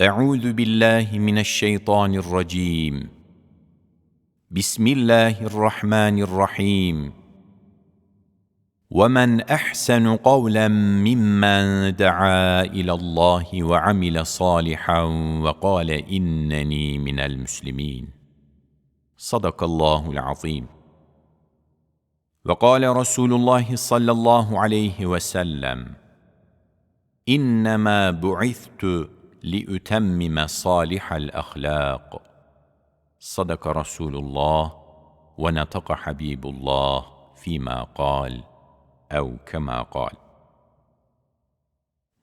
أعوذ بالله من الشيطان الرجيم. بسم الله الرحمن الرحيم. ومن أحسن قولا ممن دعا إلى الله وعمل صالحا وقال إنني من المسلمين. صدق الله العظيم. وقال رسول الله صلى الله عليه وسلم إنما بعثت لأتمم صالح الأخلاق صدق رسول الله ونطق حبيب الله فيما قال ev kema kal.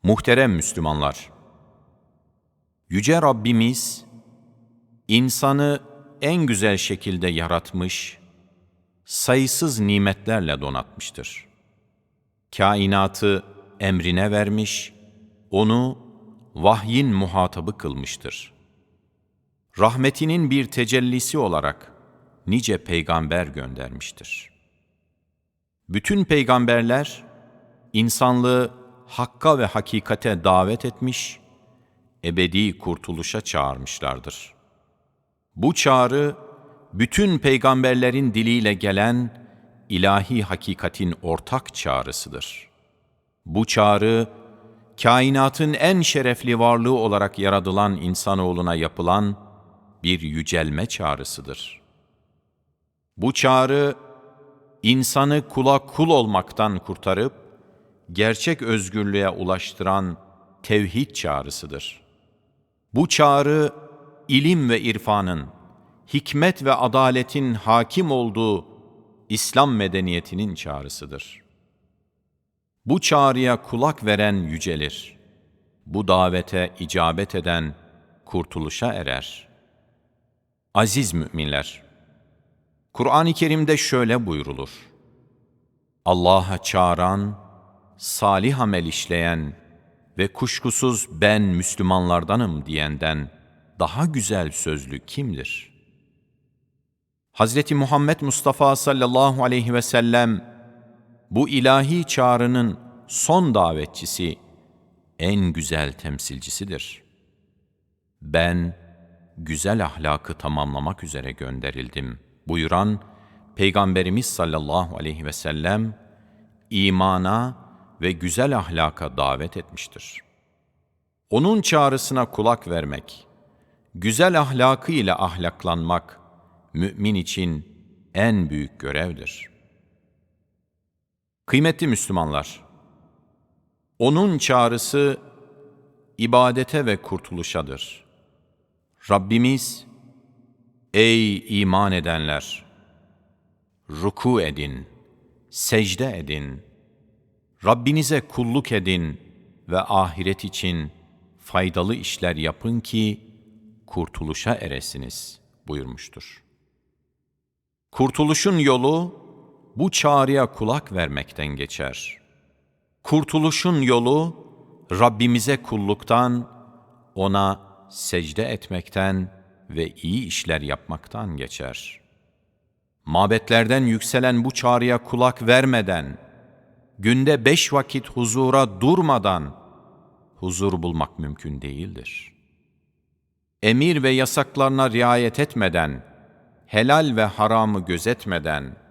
Muhterem Müslümanlar, Yüce Rabbimiz, insanı en güzel şekilde yaratmış, sayısız nimetlerle donatmıştır. Kainatı emrine vermiş, onu vahyin muhatabı kılmıştır. Rahmetinin bir tecellisi olarak nice peygamber göndermiştir. Bütün peygamberler insanlığı hakka ve hakikate davet etmiş, ebedi kurtuluşa çağırmışlardır. Bu çağrı bütün peygamberlerin diliyle gelen ilahi hakikatin ortak çağrısıdır. Bu çağrı kainatın en şerefli varlığı olarak yaratılan insanoğluna yapılan bir yücelme çağrısıdır. Bu çağrı insanı kula kul olmaktan kurtarıp gerçek özgürlüğe ulaştıran tevhid çağrısıdır. Bu çağrı ilim ve irfanın, hikmet ve adaletin hakim olduğu İslam medeniyetinin çağrısıdır. Bu çağrıya kulak veren yücelir. Bu davete icabet eden kurtuluşa erer. Aziz müminler! Kur'an-ı Kerim'de şöyle buyrulur. Allah'a çağıran, salih amel işleyen ve kuşkusuz ben Müslümanlardanım diyenden daha güzel sözlü kimdir? Hz. Muhammed Mustafa sallallahu aleyhi ve sellem bu ilahi çağrının son davetçisi, en güzel temsilcisidir. Ben güzel ahlakı tamamlamak üzere gönderildim.'' buyuran Peygamberimiz sallallahu aleyhi ve sellem imana ve güzel ahlaka davet etmiştir. Onun çağrısına kulak vermek, güzel ahlakı ile ahlaklanmak mümin için en büyük görevdir. Kıymetli Müslümanlar, onun çağrısı ibadete ve kurtuluşadır. Rabbimiz Ey iman edenler! Ruku edin, secde edin, Rabbinize kulluk edin ve ahiret için faydalı işler yapın ki kurtuluşa eresiniz buyurmuştur. Kurtuluşun yolu bu çağrıya kulak vermekten geçer. Kurtuluşun yolu Rabbimize kulluktan, ona secde etmekten ve iyi işler yapmaktan geçer. Mabetlerden yükselen bu çağrıya kulak vermeden, günde beş vakit huzura durmadan huzur bulmak mümkün değildir. Emir ve yasaklarına riayet etmeden, helal ve haramı gözetmeden,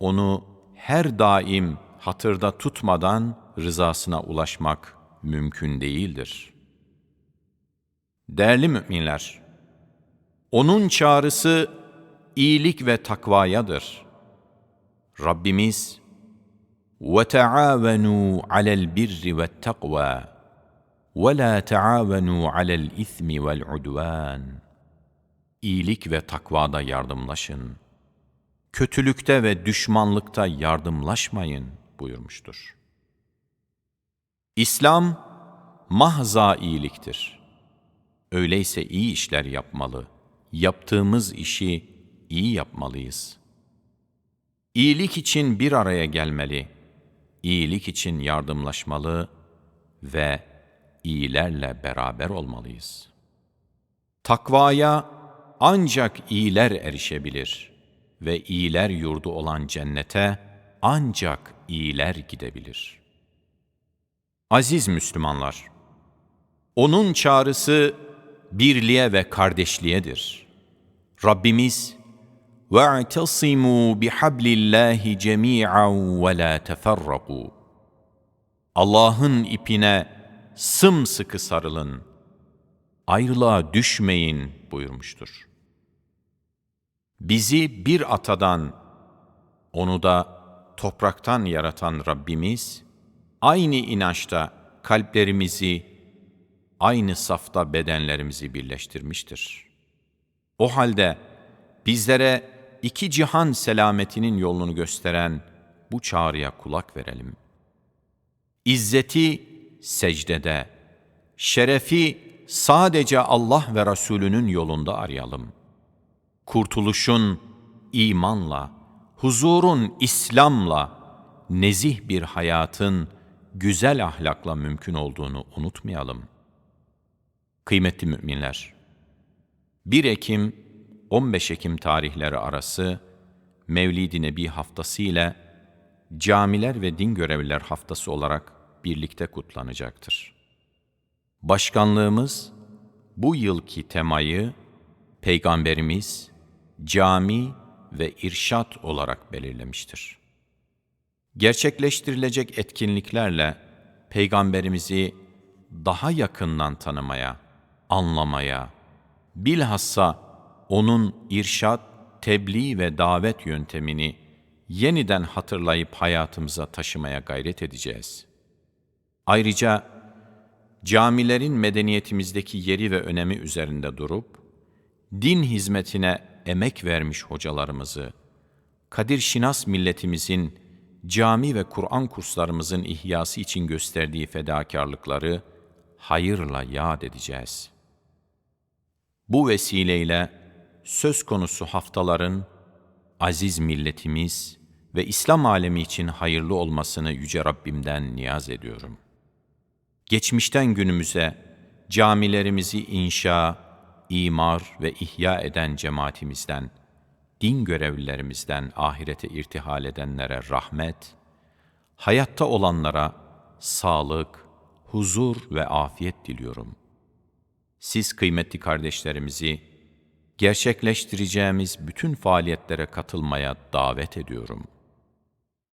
onu her daim hatırda tutmadan rızasına ulaşmak mümkün değildir. Değerli müminler, onun çağrısı iyilik ve takvayadır. Rabbimiz وَتَعَاوَنُوا عَلَى الْبِرِّ وَالتَّقْوَى وَلَا تَعَاوَنُوا عَلَى الْإِثْمِ وَالْعُدْوَانِ İyilik ve takvada yardımlaşın. Kötülükte ve düşmanlıkta yardımlaşmayın buyurmuştur. İslam mahza iyiliktir. Öyleyse iyi işler yapmalı.'' yaptığımız işi iyi yapmalıyız. İyilik için bir araya gelmeli, iyilik için yardımlaşmalı ve iyilerle beraber olmalıyız. Takvaya ancak iyiler erişebilir ve iyiler yurdu olan cennete ancak iyiler gidebilir. Aziz Müslümanlar! Onun çağrısı birliğe ve kardeşliğedir. Rabbimiz وَاَعْتَصِمُوا بِحَبْلِ اللّٰهِ جَمِيعًا وَلَا تَفَرَّقُوا Allah'ın ipine sımsıkı sarılın, ayrılığa düşmeyin buyurmuştur. Bizi bir atadan, onu da topraktan yaratan Rabbimiz, aynı inançta kalplerimizi, aynı safta bedenlerimizi birleştirmiştir. O halde bizlere iki cihan selametinin yolunu gösteren bu çağrıya kulak verelim. İzzeti secdede, şerefi sadece Allah ve Resulünün yolunda arayalım. Kurtuluşun imanla, huzurun İslam'la, nezih bir hayatın güzel ahlakla mümkün olduğunu unutmayalım. Kıymetli müminler, 1 Ekim 15 Ekim tarihleri arası Mevlid-i Nebi haftası ile Camiler ve Din Görevliler haftası olarak birlikte kutlanacaktır. Başkanlığımız bu yılki temayı Peygamberimiz cami ve irşat olarak belirlemiştir. Gerçekleştirilecek etkinliklerle Peygamberimizi daha yakından tanımaya, anlamaya, bilhassa onun irşat, tebliğ ve davet yöntemini yeniden hatırlayıp hayatımıza taşımaya gayret edeceğiz. Ayrıca camilerin medeniyetimizdeki yeri ve önemi üzerinde durup, din hizmetine emek vermiş hocalarımızı, Kadir Şinas milletimizin cami ve Kur'an kurslarımızın ihyası için gösterdiği fedakarlıkları hayırla yad edeceğiz. Bu vesileyle söz konusu haftaların aziz milletimiz ve İslam alemi için hayırlı olmasını Yüce Rabbimden niyaz ediyorum. Geçmişten günümüze camilerimizi inşa, imar ve ihya eden cemaatimizden, din görevlilerimizden ahirete irtihal edenlere rahmet, hayatta olanlara sağlık, huzur ve afiyet diliyorum. Siz kıymetli kardeşlerimizi gerçekleştireceğimiz bütün faaliyetlere katılmaya davet ediyorum.''